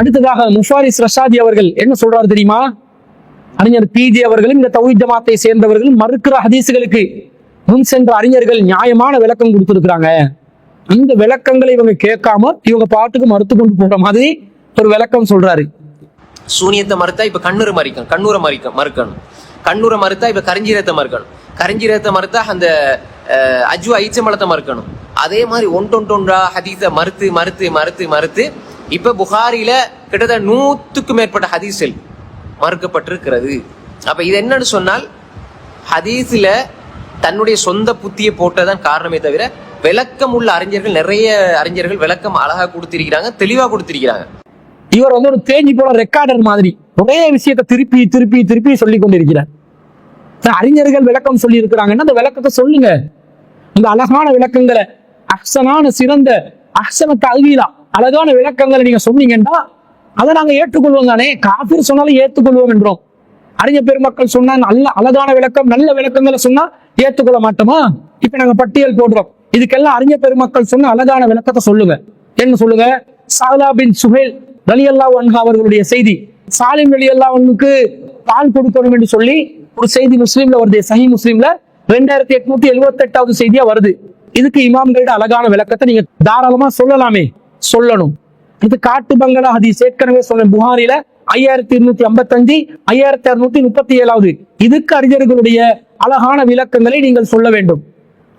அடுத்ததாக முஃபாரிஸ் ரஷாதி அவர்கள் என்ன சொல்றாரு தெரியுமா? அறிஞர் பிஜே அவர்களும் இந்த தௌஹித் ஜமாத்தை சேர்ந்தவர்களும் மறுக்கிற ஹதீஸுகளுக்கு முன் சென்ற அறிஞர்கள் நியாயமான விளக்கம் கொடுத்திருக்கிறாங்க. அந்த விளக்கங்களை இவங்க கேட்காம இவங்க பாட்டுக்கு மறுத்து கொண்டு போற மாதிரி ஒரு விளக்கம் சொல்றாரு. சூனியத்தை மறுத்தா இப்ப கண்ணுரை மறிக்கணும். கண்ணூரை மறிக்க மறுக்கணும். கண்ணூரை மறுத்தா இப்ப கரிஞ்சீரத்தை மறுக்கணும். கரிஞ்சீரத்தை மறுத்தா அந்த அஜ்வா ஐச்சம்பழத்தை மறுக்கணும். அதே மாதிரி ஒன்றொன்றொன்றா ஹதீஸை மறுத்து மறுத்து மறுத்து மறுத்து இப்ப புகாரில கிட்டத்தட்ட நூத்துக்கு மேற்பட்ட ஹதீஸில் மறுக்கப்பட்டிருக்கிறது. அப்ப இது என்னன்னு சொன்னால் ஹதீஸ்ல தன்னுடைய சொந்த புத்தியை போட்டதான் காரணமே தவிர விளக்கம் உள்ள அறிஞர்கள் நிறைய அறிஞர்கள் விளக்கம் அழகா கொடுத்திருக்கிறாங்க தெளிவா கொடுத்திருக்கிறாங்க. இவர் வந்து ஒரு தேஞ்சி போல ரெக்கார்டர் மாதிரி ஒரே விஷயத்தை திருப்பி திருப்பி திருப்பி சொல்லி கொண்டிருக்கிறார். அறிஞர்கள் விளக்கம் சொல்லி இருக்கிறாங்கன்னா அந்த விளக்கத்தை சொல்லுங்க. இந்த அழகான விளக்கங்களை அஹ்சனான சிறந்த அஹ்சன தகுதிதான் அழகான விளக்கங்களை நீங்க சொன்னீங்கன்னா அதை நாங்க ஏற்றுக்கொள்வோம் தானே. காஃபிர் சொன்னாலும் ஏற்றுக்கொள்வோம் என்றோம். அறிஞர் பெருமக்கள் சொன்னா நல்ல அழகான விளக்கம் நல்ல விளக்கங்களை சொன்னா ஏற்றுக்கொள்ள மாட்டோமா? இப்ப நாங்க பட்டியல் போடுறோம். இதுக்கெல்லாம் அறிஞர் பெருமக்கள் சொன்ன அழகான விளக்கத்தை சொல்லுங்க. என்ன சொல்லுங்க? சாலா பின் சுஹேல் ரலியல்லா அன்ஹா அவர்களுடைய செய்தி. சாலிம் ரலியல்லா அன்ஹுக்கு பால் கொடுக்கணும் என்று சொல்லி ஒரு செய்தி முஸ்லீம்ல வருது. சஹி முஸ்லீம்ல ரெண்டாயிரத்தி எட்நூத்தி எழுபத்தி எட்டாவது செய்தியா வருது. இதுக்கு இமாம்களோட அழகான விளக்கத்தை நீங்க தாராளமா சொல்லலாமே. சொல்லணும். இது காட்டு பங்களா ஹதீஸ். ஏற்கனவே சொன்னேன் புகாரில ஐயாயிரத்தி இருநூத்தி ஐம்பத்தஞ்சு ஐயாயிரத்தி அறுநூத்தி முப்பத்தி ஏழாவது. இதுக்கு அறிஞர்களுடைய அழகான விளக்கங்களை நீங்கள் சொல்ல வேண்டும்.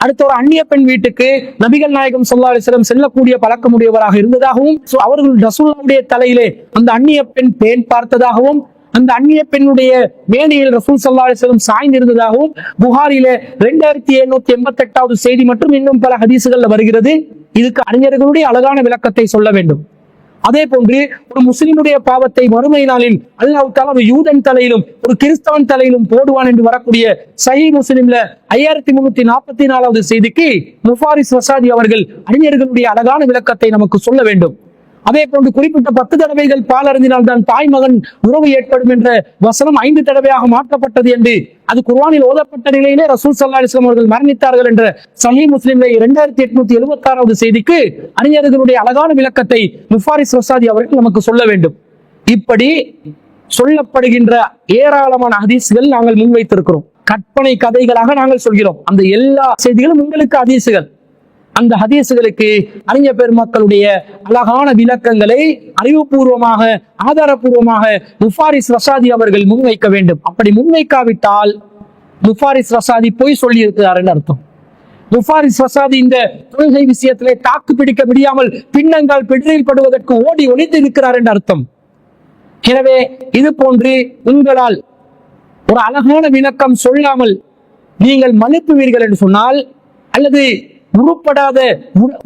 அடுத்த ஒரு அந்நிய பெண் வீட்டுக்கு நபிகள் நாயகம் ஸல்லல்லாஹு செல்லக்கூடிய பழக்கமுடையவராக இருந்ததாகவும் அவர்கள் ரசூல்லாவுடைய தலையிலே அந்த அந்நிய பெண் பேன் பார்த்ததாகவும் அந்த அந்நிய பெண்ணுடைய மேனியில் ரசூல் ஸல்லல்லாஹு அலைஹி சாய்ந்திருந்ததாகவும் புகாரிலே ரெண்டாயிரத்தி எழுநூத்தி எண்பத்தி எட்டாவது செய்தி மற்றும் இன்னும் பல ஹதீசுகள்ல வருகிறது. இதுக்கு அறிஞர்களுடைய அழகான விளக்கத்தை சொல்ல வேண்டும். அதே போன்று ஒரு முஸ்லிமுடைய பாவத்தை மறுமை நாளில் அல்லாஹ் ஒரு யூதன் தலையிலும் ஒரு கிறிஸ்தவன் தலையிலும் போடுவான் என்று வரக்கூடிய சஹி முஸ்லிம்ல ஐயாயிரத்தி முன்னூத்தி நாற்பத்தி நாலாவது செய்திக்கு முஃபாரிஸ் வசாதி அவர்கள் அறிஞர்களுடைய அழகான விளக்கத்தை நமக்கு சொல்ல வேண்டும். அதே போன்று குறிப்பிட்ட பத்து தடவைகள் பால் அருந்தினால் தான் தாய் மகன் உறவு ஏற்படும் என்ற வசனம் ஐந்து தடவையாக மாற்றப்பட்டது என்று அது குர்வானில் ஓதப்பட்ட நிலையிலே ரசூல் சல்லா அலிஸ்லாம் அவர்கள் மரணித்தார்கள் என்ற சஹி முஸ்லிம்ல இரண்டாயிரத்தி எட்நூத்தி எழுபத்தி ஆறாவது செய்திக்கு அறிஞர்களுடைய அழகான விளக்கத்தை முஃபாரிஸ் வசாதி அவர்கள் நமக்கு சொல்ல வேண்டும். இப்படி சொல்லப்படுகின்ற ஏராளமான ஹதீசுகள் நாங்கள் முன்வைத்திருக்கிறோம். கற்பனை கதைகளாக நாங்கள் சொல்கிறோம். அந்த எல்லா செய்திகளும் உங்களுக்கு அதீசுகள் அந்த ஹதீசுகளுக்கு அறிஞர் பெருமக்களுடைய அழகான விளக்கங்களை அறிவுபூர்வமாக ஆதாரபூர்வமாக முஃபாரிஸ் ரசாதி அவர்கள் முன்வைக்க வேண்டும். அப்படி முன்வைக்காவிட்டால் முஃபாரிஸ் ரசாதி பொய் சொல்லி இருக்கிறார் அர்த்தம். முஃபாரிஸ் ரசாதி இந்த தொழுகை விஷயத்திலே தாக்கு பிடிக்க முடியாமல் பின்னங்கால் பிடரில் படுவதற்கு ஓடி ஒளிந்து இருக்கிறார் என்று அர்த்தம். எனவே இது போன்று உங்களால் ஒரு அழகான விளக்கம் சொல்லாமல் நீங்கள் மனுப்புவீர்கள் என்று சொன்னால் அல்லது உருப்படாத உ-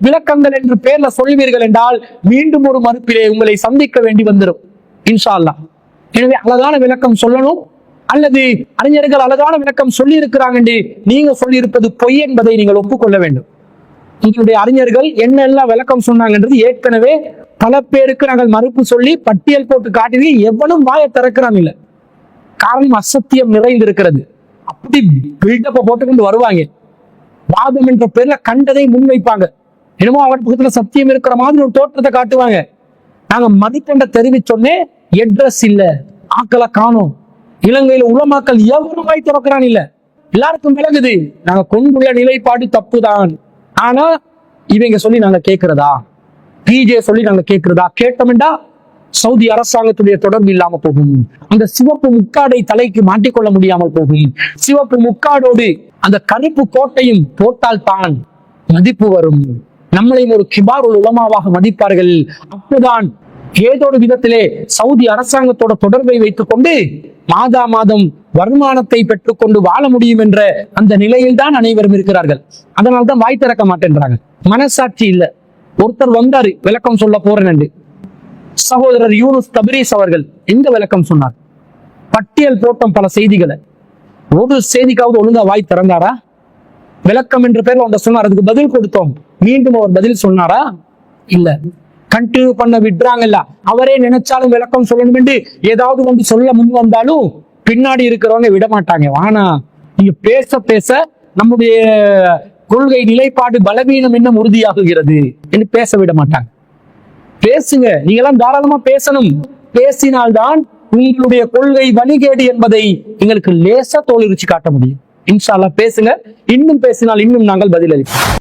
விளக்கங்கள் என்று பெயர்ல சொல்வீர்கள் என்றால் மீண்டும் ஒரு மறுப்பிலே உங்களை சந்திக்க வேண்டி வந்துடும் இன்ஷா அல்லாஹ் எனவே அழகான விளக்கம் சொல்லணும். அல்லது அறிஞர்கள் அழகான விளக்கம் சொல்லி இருக்கிறாங்க என்று நீங்க சொல்லியிருப்பது பொய் என்பதை நீங்கள் ஒப்புக்கொள்ள வேண்டும். உங்களுடைய அறிஞர்கள் என்னெல்லாம் விளக்கம் சொன்னாங்கன்றது ஏற்கனவே பல பேருக்கு நாங்கள் மறுப்பு சொல்லி பட்டியல் போட்டு காட்டினது எவனும் வாயை திறக்கிறான் இல்லை. காரணம் அசத்தியம் நிறைந்திருக்கிறது. அப்படி பில்டப்பை போட்டுக்கொண்டு வருவாங்க. வாதம் என்ற பேர்ல கண்டதை முன்வைப்பாங்க. என்னமோ அவர் பக்கத்துல சத்தியம் இருக்கிற மாதிரி ஒரு தோற்றத்தை காட்டுவாங்க. நாங்க மதிப்பெண்ட தெரிவிச்சோன்னே எட்ரஸ் இல்ல. ஆக்களை காணோம். இலங்கையில உலமாக்கள் எவரும் வாய் திறக்கிறான் இல்ல. எல்லாருக்கும் விளங்குது. நாங்க கொண்டுள்ள நிலைப்பாடு தப்புதான். ஆனா இவங்க சொல்லி நாங்க கேட்கிறதா பிஜே சொல்லி நாங்க கேட்கிறதா கேட்டோம்டா சவுதி அரசாங்கத்துடைய தொடர்பு இல்லாம போகும். அந்த சிவப்பு முக்காடை தலைக்கு மாட்டிக்கொள்ள முடியாமல் போகும். சிவப்பு முக்காடோடு அந்த கருப்பு கோட்டையும் போட்டால் தான் மதிப்பு வரும். நம்மளையும் ஒரு கிபார் உலமாவாக மதிப்பார்கள். அப்போதான் ஏதோ ஒரு விதத்திலே சவுதி அரசாங்கத்தோட தொடர்பை வைத்துக் கொண்டு மாதா மாதம் வருமானத்தை பெற்றுக்கொண்டு வாழ முடியும் என்ற அந்த நிலையில் தான் அனைவரும் இருக்கிறார்கள். அதனால தான் வாய் திறக்க மாட்டேன்றாங்க. மனசாட்சி இல்ல. ஒருத்தர் வந்தாரு விளக்கம் சொல்ல போறேன் என்று. சகோதரர் யூனுஸ் தபிரீஸ் அவர்கள் எங்க விளக்கம் சொன்னார்? பட்டியல் போட்டோம் பல செய்திகளை. ஒரு செய்திக்காவது ஒழுங்கா வாய் திறந்தாரா? விளக்கம் என்ற பேர்ல ஒன்றை சொன்னார். அதுக்கு பதில் கொடுத்தோம். மீண்டும் அவர் பதில் சொன்னாரா? இல்ல. கண்டினியூ பண்ண விடுறாங்கல்ல அவரே நினைச்சாலும் விளக்கம் சொல்லணும் என்று ஏதாவது ஒன்று சொல்ல முன் வந்தாலும் பின்னாடி இருக்கிறவங்க விட மாட்டாங்க வானா நீங்க பேச பேச நம்முடைய கொள்கை நிலைப்பாடு பலவீனம் இன்னும் உறுதியாகுகிறது என்று பேச விட மாட்டாங்க பேசுங்க. நீங்க எல்லாம் தாராளமா பேசணும். பேசினால்தான் உங்களுடைய கொள்கை வழிகேடு என்பதை எங்களுக்கு லேசா தோலுரிச்சு காட்ட முடியும். இன்ஷால்லா பேசுங்க. இன்னும் பேசினால் இன்னும் நாங்கள் பதிலளிப்போம்.